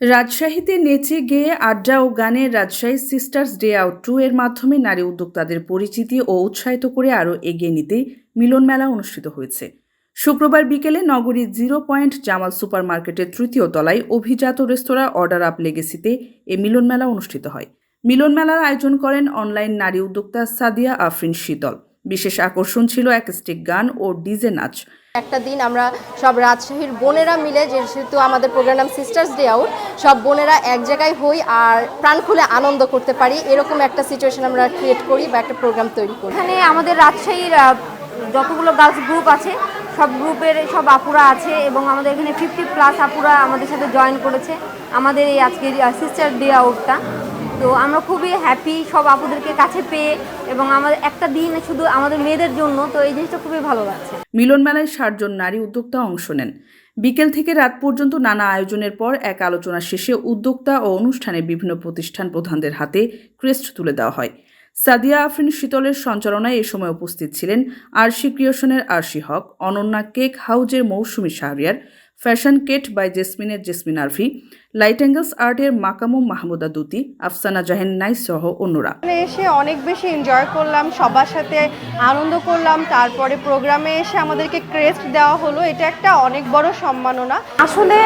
রাজশাহীতে নেচে গেয়ে আড্ডা ও গানের Rajshahi sisters day out two এর মাধ্যমে নারী উদ্যোক্তাদের পরিচিতি ও উৎসাহিত করে আরও এগিয়ে নিতে মিলন মেলা অনুষ্ঠিত হয়েছে। শুক্রবার বিকেলে নগরীর জিরো পয়েন্ট জামাল সুপার মার্কেটের তৃতীয় তলায় অভিজাত রেস্তোরাঁ অর্ডার আপ লেগেসিতে এ মিলন মেলা অনুষ্ঠিত হয়। মিলন মেলার আয়োজন করেন অনলাইন নারী উদ্যোক্তা সাদিয়া আফরিন শীতল। বিশেষ আকর্ষণ ছিল অ্যাকস্টিক গান ও ডিজে নাচ। একটা দিন আমরা সব রাজশাহীর বোনেরা মিলে যেহেতু আমাদের প্রোগ্রাম নাম সিস্টার্স ডে আউট সব বোনেরা এক জায়গায় হই আর প্রাণ খুলে আনন্দ করতে পারি। এরকম একটা সিচুয়েশন আমরা ক্রিয়েট করি বা একটা প্রোগ্রাম তৈরি করি। এখানে আমাদের রাজশাহীর যতগুলো গার্লস গ্রুপ আছে সব গ্রুপের সব আপুরা আছে এবং আমাদের এখানে ফিফটি প্লাস আপুরা আমাদের সাথে জয়েন করেছে। আমাদের এই আজকের সিস্টার ডে আউটটা তো আমরা খুবই হ্যাপি সব আপুদেরকে কাছে পেয়ে এবং আমাদের একটা দিন শুধু আমাদের মেয়েদের জন্য, তো এই জিনিসটা খুবই ভালো লাগছে। মিলন মেলায় ষাটজন নারী উদ্যোক্তা অংশ নেন। বিকেল থেকে রাত পর্যন্ত নানা আয়োজনের পর এক আলোচনা শেষে উদ্যোক্তা ও অনুষ্ঠানে বিভিন্ন প্রতিষ্ঠান প্রধানদের হাতে ক্রেস্ট তুলে দেওয়া হয়। সাদিয়া আফরিন শীতলের সঞ্চালনায় এ সময় উপস্থিত ছিলেন আরশি ক্রিয়েশনের আরশি হক, অনন্যা কেক হাউজের মৌসুমী শাহরিয়ার, ফ্যাশন কেট বাই জেসমিনের জেসমিন আরফি লাইট অ্যাঙ্গেলস আর্টের মাকামু মাহমুদা দুতি আফসানা জাহেন নাইস সহ অন্যরা। এসে অনেক বেশি এনজয় করলাম সবার সাথে আনন্দ করলাম তারপরে প্রোগ্রামে এসে আমাদেরকে ক্রেস্ট দেওয়া হলো এটা একটা অনেক বড় সম্মাননা। আসলে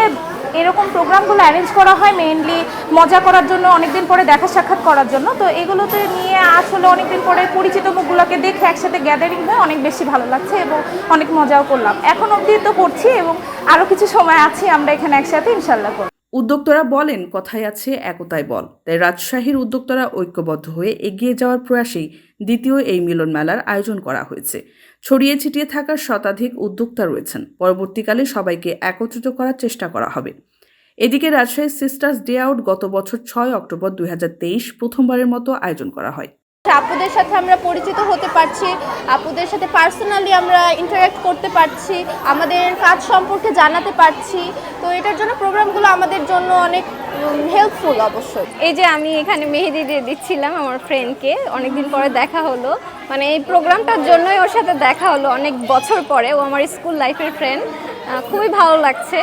এরকম প্রোগ্রামগুলো অ্যারেঞ্জ করা হয় মেইনলি মজা করার জন্য অনেকদিন পরে দেখা সাক্ষাৎ করার জন্য। তো এগুলোতে নিয়ে আসলে অনেকদিন পরে পরিচিত মুখগুলোকে দেখে একসাথে গ্যাদারিং হয়ে অনেক বেশি ভালো লাগছে এবং অনেক মজাও করলাম। এখন অবধি তো করছি এবং আরও কিছু সময় আছি আমরা এখানে একসাথে ইনশাল্লাহ করব। উদ্যোক্তারা বলেন, কথায় আছে একতায় বল। তাই রাজশাহীর উদ্যোক্তারা ঐক্যবদ্ধ হয়ে এগিয়ে যাওয়ার প্রয়াসেই দ্বিতীয় এই মিলন মেলার আয়োজন করা হয়েছে। ছড়িয়ে ছিটিয়ে থাকা শতাধিক উদ্যোক্তা রয়েছেন। পরবর্তীকালে সবাইকে একত্রিত করার চেষ্টা করা হবে। এদিকে রাজশাহী সিস্টার্স ডে আউট গত বছর ছয় অক্টোবর দুই হাজার তেইশ প্রথমবারের মতো আয়োজন করা হয়। আপুদের সাথে আমরা পরিচিত হতে পারছি, আপুদের সাথে পার্সোনালি আমরা ইন্টারাক্ট করতে পারছি, আমাদের কাজ সম্পর্কে জানাতে পারছি। তো এটার জন্য প্রোগ্রামগুলো আমাদের জন্য অনেক হেল্পফুল অবশ্যই। এই যে আমি এখানে মেহেদি দিয়ে দিচ্ছিলাম আমার ফ্রেন্ডকে অনেকদিন পরে দেখা হলো। মানে এই প্রোগ্রামটার জন্যই ওর সাথে দেখা হলো অনেক বছর পরে, ও আমার স্কুল লাইফের ফ্রেন্ড খুবই ভালো লাগছে।